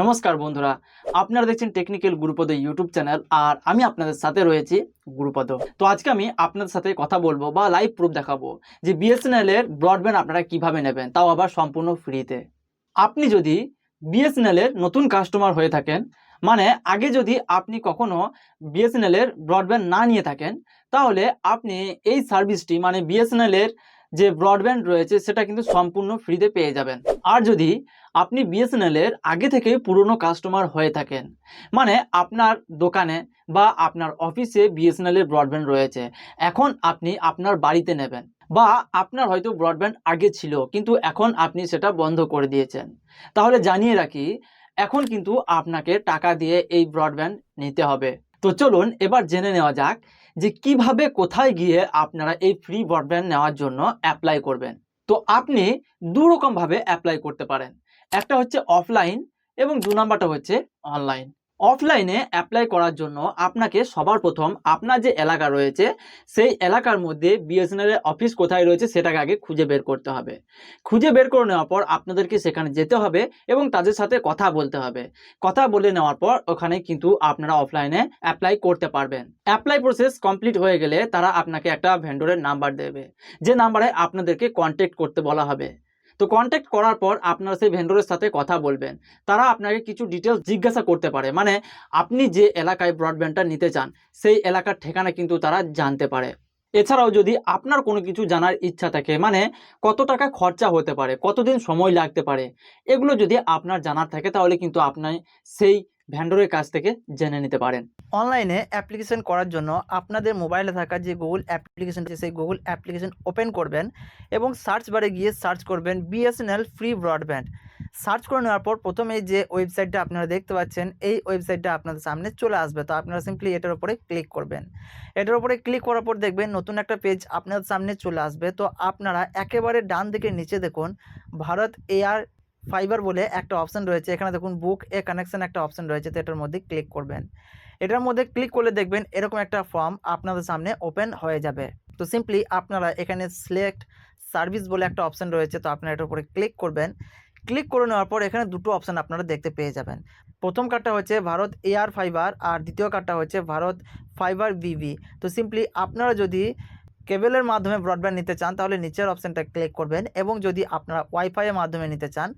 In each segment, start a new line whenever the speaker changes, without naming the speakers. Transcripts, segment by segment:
নমস্কার বন্ধুরা, আপনারা দেখছেন টেকনিক্যাল গুরুপদ ইউটিউব চ্যানেল আর আমি আপনাদের সাথে রয়েছি গুরুপদ। তো আজকে আমি আপনাদের সাথে কথা বলব বা লাইভ প্রুফ দেখাবো যে বিএসএনএল এর ব্রডব্যান্ড আপনারা কীভাবে নেবেন, তাও আবার সম্পূর্ণ ফ্রিতে আপনি যদি বিএসএনএল এর নতুন কাস্টমার হয়ে থাকেন মানে আগে যদি আপনি কখনো বিএসএনএল এর ব্রডব্যান্ড না নিয়ে থাকেন, তাহলে আপনি এই সার্ভিসটি মানে বিএসএনএল এর যে ব্রডব্যান্ড রয়েছে সেটা কিন্তু সম্পূর্ণ ফ্রিতে পেয়ে যাবেন। আর যদি আপনি বিএসএনএল এর আগে থেকে পুরনো কাস্টমার হয়ে থাকেন মানে আপনার দোকানে বা আপনার অফিসে বিএসএনএল এর ব্রডব্যান্ড রয়েছে, এখন আপনি আপনার বাড়িতে নেবেন বা আপনার হয়তো ব্রডব্যান্ড আগে ছিল, কিন্তু এখন আপনি সেটা বন্ধ করে দিয়েছেন। তাহলে জানিয়ে রাখি, এখন কিন্তু আপনাকে টাকা দিয়ে এই ব্রডব্যান্ড নিতে হবে। তো চলুন এবার জেনে নেওয়া যাক যে কীভাবে কোথায় গিয়ে আপনারা এই ফ্রি ব্রডব্যান্ড নেওয়ার জন্য অ্যাপ্লাই করবেন। তো আপনি দু রকমভাবে অ্যাপ্লাই করতে পারেন। একটা হচ্ছে অফলাইন এবং দু নাম্বারটা হচ্ছে অনলাইন অফলাইনে অ্যাপ্লাই করার জন্য আপনাকে সবার প্রথম আপনার যে এলাকা রয়েছে, সেই এলাকার মধ্যে বিএসএনএল এর অফিস কোথায় রয়েছে সেটাকে আগে খুঁজে বের করতে হবে। খুঁজে বের করে নেওয়ার পর আপনাদেরকে সেখানে যেতে হবে এবং তাদের সাথে কথা বলতে হবে। কথা বলে নেওয়ার পর ওখানে কিন্তু আপনারা অফলাইনে অ্যাপ্লাই করতে পারবেন। অ্যাপ্লাই প্রসেস কমপ্লিট হয়ে গেলে তারা আপনাকে একটা ভেন্ডরের নাম্বার দেবে। যে নাম্বারে আপনাদেরকে কন্ট্যাক্ট করতে বলা হবে। তো কন্ট্যাক্ট করার পর আপনারা সেই ভেন্ডরের সাথে কথা বলবেন। তারা আপনাকে কিছু ডিটেলস জিজ্ঞাসা করতে পারে। মানে আপনি যে এলাকায় ব্রডব্যান্ডটা নিতে চান, সেই এলাকার ঠিকানা কিন্তু তারা জানতে পারে। এছাড়াও যদি আপনার কোনো কিছু জানার ইচ্ছা থাকে মানে কত টাকা খরচা হতে পারে, কতদিন সময় লাগতে পারে, এগুলো যদি আপনার জানার থাকে, তাহলে কিন্তু আপনি সেই ভ্যান্ডরের কাছ থেকে জেনে নিতে পারেন।
অনলাইনে অ্যাপ্লিকেশন করার জন্য আপনাদের মোবাইলে থাকা যে গুগল অ্যাপ্লিকেশন আছে সেই গুগল অ্যাপ্লিকেশন ওপেন করবেন এবং সার্চ বারে গিয়ে সার্চ করবেন বিএসএনএল ফ্রি ব্রডব্যান্ড সার্চ করে নেওয়ার পর প্রথমে যে ওয়েবসাইটটা আপনারা দেখতে পাচ্ছেন, এই ওয়েবসাইটটা আপনাদের সামনে চলে আসবে। তো আপনারা সিম্পলি এটার উপরে ক্লিক করবেন। এটার উপরে ক্লিক করার পর দেখবেন নতুন একটা পেজ আপনাদের সামনে চলে আসবে। তো আপনারা একেবারে ডান দিকে নিচে দেখুন, ভারত এয়ার ফাইবার বলে একটা অপশন রয়েছে। এখানে দেখুন বুক এ কানেকশন একটা অপশন রয়েছে, তো এটার মধ্যে ক্লিক করবেন। এটার মধ্যে ক্লিক করলে দেখবেন এরকম একটা ফর্ম আপনাদের সামনে ওপেন হয়ে যাবে। তো সিম্পলি আপনারা এখানে সিলেক্ট সার্ভিস বলে একটা অপশন রয়েছে, তো আপনারা এটার উপরে ক্লিক করবেন। ক্লিক করে নেওয়ার পর এখানে দুটো অপশন আপনারা দেখতে পেয়ে যাবেন। প্রথম কার্ডটা হচ্ছে ভারত এয়ার ফাইবার আর দ্বিতীয় কার্ডটা হচ্ছে ভারত ফাইবার বিবি তো সিম্পলি আপনারা যদি কেবলের মাধ্যমে ব্রডব্যান্ড নিতে চান, তাহলে নিচের অপশানটা ক্লিক করবেন এবং যদি আপনারা ওয়াইফাইয়ের মাধ্যমে নিতে চান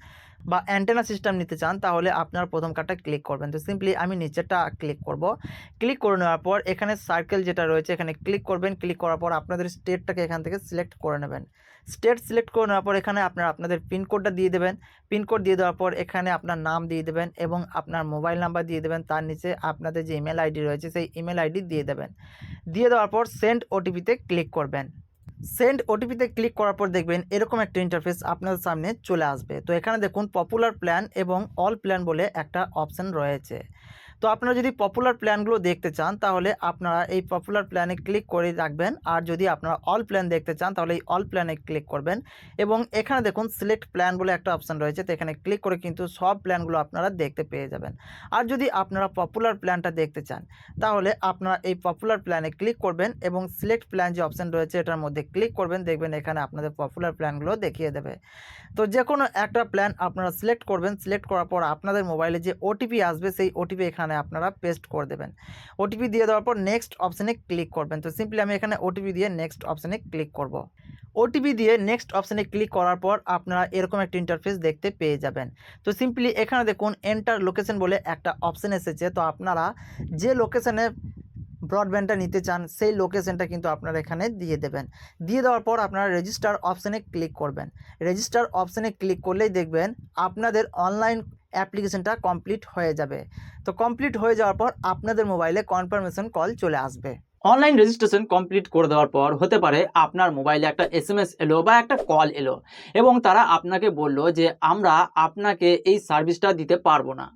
বা অ্যান্টেনা সিস্টেম নিতে চান, তাহলে আপনার প্রথম কার্ডটা ক্লিক করবেন। তো সিম্পলি আমি নিচেরটা ক্লিক করব। ক্লিক করে নেওয়ার পর এখানে সার্কেল যেটা রয়েছে, এখানে ক্লিক করবেন। ক্লিক করার পর আপনাদের স্টেটটাকে এখান থেকে সিলেক্ট করে নেবেন। স্টেট সিলেক্ট করে নেওয়ার পর এখানে আপনার, আপনাদের পিনকোডটা দিয়ে দেবেন। পিনকোড দিয়ে দেওয়ার পর এখানে আপনার নাম দিয়ে দেবেন এবং আপনার মোবাইল নাম্বার দিয়ে দেবেন। তার নিচে আপনাদের যে ইমেল আইডি রয়েছে, সেই ইমেল আইডি দিয়ে দেবেন। দিয়ে দেওয়ার পর সেন্ড ওটিপিতে ক্লিক করবেন। সেন্ড ওটিপিতে ক্লিক করার পর দেখবেন এরকম একটা ইন্টারফেস আপনাদের সামনে চলে আসবে। তো এখানে দেখুন পপুলার প্ল্যান এবং অল প্ল্যান বলে একটা অপশান রয়েছে। তো আপনারা যদি পপুলার প্ল্যানগুলো দেখতে চান, তাহলে আপনারা এই পপুলার প্ল্যানে ক্লিক করে রাখবেন। আর যদি আপনারা অল প্ল্যান দেখতে চান, তাহলে এই অল প্ল্যানে ক্লিক করবেন। এবং এখানে দেখুন সিলেক্ট প্ল্যান বলে একটা অপশান রয়েছে। তো এখানে ক্লিক করে কিন্তু সব প্ল্যানগুলো আপনারা দেখতে পেয়ে যাবেন। আর যদি আপনারা পপুলার প্ল্যানটা দেখতে চান, তাহলে আপনারা এই পপুলার প্ল্যানে ক্লিক করবেন এবং সিলেক্ট প্ল্যান যে অপশান রয়েছে, এটার মধ্যে ক্লিক করবেন। দেখবেন এখানে আপনাদের পপুলার প্ল্যানগুলো দেখিয়ে দেবে। তো যে কোনো একটা প্ল্যান আপনারা সিলেক্ট করবেন। সিলেক্ট করার পর আপনাদের মোবাইলে যে ওটিপি আসবে, সেই ওটিপি এখানে আপনারা পেস্ট করে দেবেন। ওটিপি দিয়ে দেওয়ার পর নেক্সট অপশানে ক্লিক করবেন। তো সিম্পলি আমি এখানে ওটিপি দিয়ে নেক্সট অপশানে ক্লিক করব। ওটিপি দিয়ে নেক্সট অপশানে ক্লিক করার পর আপনারা এরকম একটা ইন্টারফেস দেখতে পেয়ে যাবেন। তো সিম্পলি এখানে দেখুন এন্টার লোকেশন বলে একটা অপশান এসেছে। তো আপনারা যে লোকেশানে ব্রডব্যান্ডটা নিতে চান, সেই লোকেশনটা কিন্তু আপনারা এখানে দিয়ে দেবেন। দিয়ে দেওয়ার পর আপনারা রেজিস্টার অপশানে ক্লিক করবেন। রেজিস্টার অপশানে ক্লিক করলেই দেখবেন, আপনাদের অনলাইন অ্যাপ্লিকেশনটা কমপ্লিট হয়ে যাবে। তো কমপ্লিট হয়ে যাওয়ার পর আপনাদের মোবাইলে কনফার্মেশন কল চলে আসবে।
অনলাইন রেজিস্ট্রেশন কমপ্লিট করে দেওয়ার পর হতে পারে আপনার মোবাইলে একটা এস এম এলো বা একটা কল এলো এবং তারা আপনাকে বলল যে আমরা আপনাকে এই সার্ভিসটা দিতে পারব না।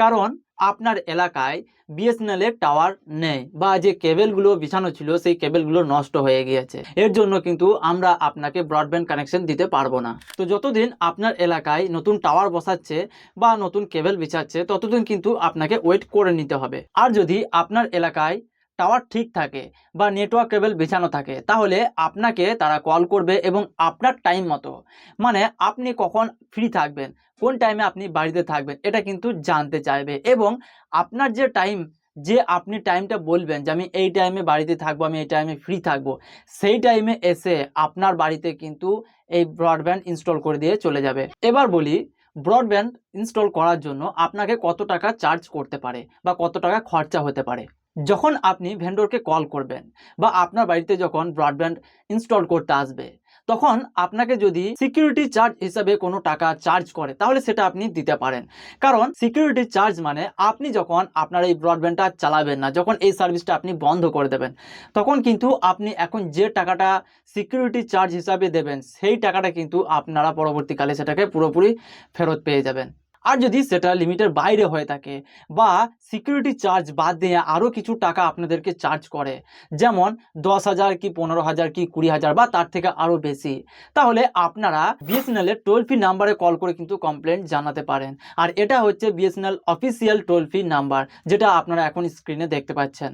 কারণ আপনার এলাকায় বিএসএনএলের টাওয়ার নেই বা যে কেবেলগুলো বিছানো ছিল, সেই কেবেলগুলো নষ্ট হয়ে গিয়েছে। এর জন্য কিন্তু আমরা আপনাকে ব্রডব্যান্ড কানেকশন দিতে পারব না। তো যতদিন আপনার এলাকায় নতুন টাওয়ার বসাচ্ছে বা নতুন কেবেল বিছাচ্ছে, ততদিন কিন্তু আপনাকে ওয়েট করে নিতে হবে। আর যদি আপনার এলাকায় টাওয়ার ঠিক থাকে বা নেটওয়ার্ক কেবল বিছানো থাকে, তাহলে আপনাকে তারা কল করবে এবং আপনার টাইম মতো। মানে আপনি কখন ফ্রি থাকবেন, কোন টাইমে আপনি বাড়িতে থাকবেন, এটা কিন্তু জানতে চাইবে এবং আপনার যে টাইম যে আপনি টাইমটা বলবেন যে আমি এই টাইমে বাড়িতে থাকব, আমি এই টাইমে ফ্রি থাকব, সেই টাইমে এসে আপনার বাড়িতে কিন্তু এই ব্রডব্যান্ড ইনস্টল করে দিয়ে চলে যাবে। এবার বলি ব্রডব্যান্ড ইনস্টল করার জন্য আপনাকে কত টাকা চার্জ করতে পারে বা কত টাকা খরচা হতে পারে? যখন আপনি ভেন্ডরকে কল করবেন বা আপনার বাড়িতে যখন ব্রডব্যান্ড ইনস্টল করতে আসবে, তখন আপনাকে যদি সিকিউরিটি চার্জ হিসাবে কোনো টাকা চার্জ করে, তাহলে সেটা আপনি দিতে পারেন। কারণ সিকিউরিটি চার্জ মানে আপনি যখন আপনার এই ব্রডব্যান্ডটা চালাবেন না, যখন এই সার্ভিসটা আপনি বন্ধ করে দেবেন, তখন কিন্তু আপনি এখন যে টাকাটা সিকিউরিটি চার্জ হিসাবে দেবেন, সেই টাকাটা কিন্তু আপনারা পরবর্তীকালে সেটাকে পুরোপুরি ফেরত পেয়ে যাবেন। আর যদি সেটা লিমিটের বাইরে হয়ে থাকে বা সিকিউরিটি চার্জ বাদ দিয়ে আরও কিছু টাকা আপনাদেরকে চার্জ করে, যেমন দশ হাজার কি পনেরো হাজার কি কুড়ি হাজার বা তার থেকে আরও বেশি, তাহলে আপনারা বিএসএনএল এর টোল ফ্রি নাম্বারে কল করে কিন্তু কমপ্লেন জানাতে পারেন। আর এটা হচ্ছে BSNL official toll free number যেটা আপনারা এখন স্ক্রিনে দেখতে পাচ্ছেন।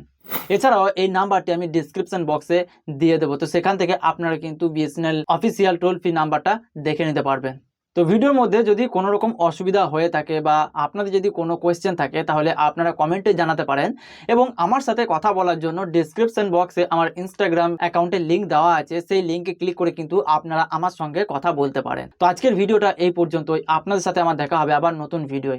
এছাড়াও এই নাম্বারটি আমি ডিসক্রিপশন বক্সে দিয়ে দেবো, তো সেখান থেকে আপনারা কিন্তু বিএসএনএল অফিসিয়াল টোল ফ্রি নাম্বারটা দেখে নিতে পারবেন। তো ভিডিওর মধ্যে যদি কোনো রকম অসুবিধা হয়ে থাকে বা আপনাদের যদি কোনো কোয়েশ্চেন থাকে, তাহলে আপনারা কমেন্টে জানাতে পারেন এবং আমার সাথে কথা বলার জন্য ডিসক্রিপশন বক্সে আমার ইনস্টাগ্রাম অ্যাকাউন্টের লিঙ্ক দেওয়া আছে। সেই লিঙ্কে ক্লিক করে কিন্তু আপনারা আমার সঙ্গে কথা বলতে পারেন। তো আজকের ভিডিওটা এই পর্যন্তই। আপনাদের সাথে আমার দেখা হবে আবার নতুন ভিডিওয়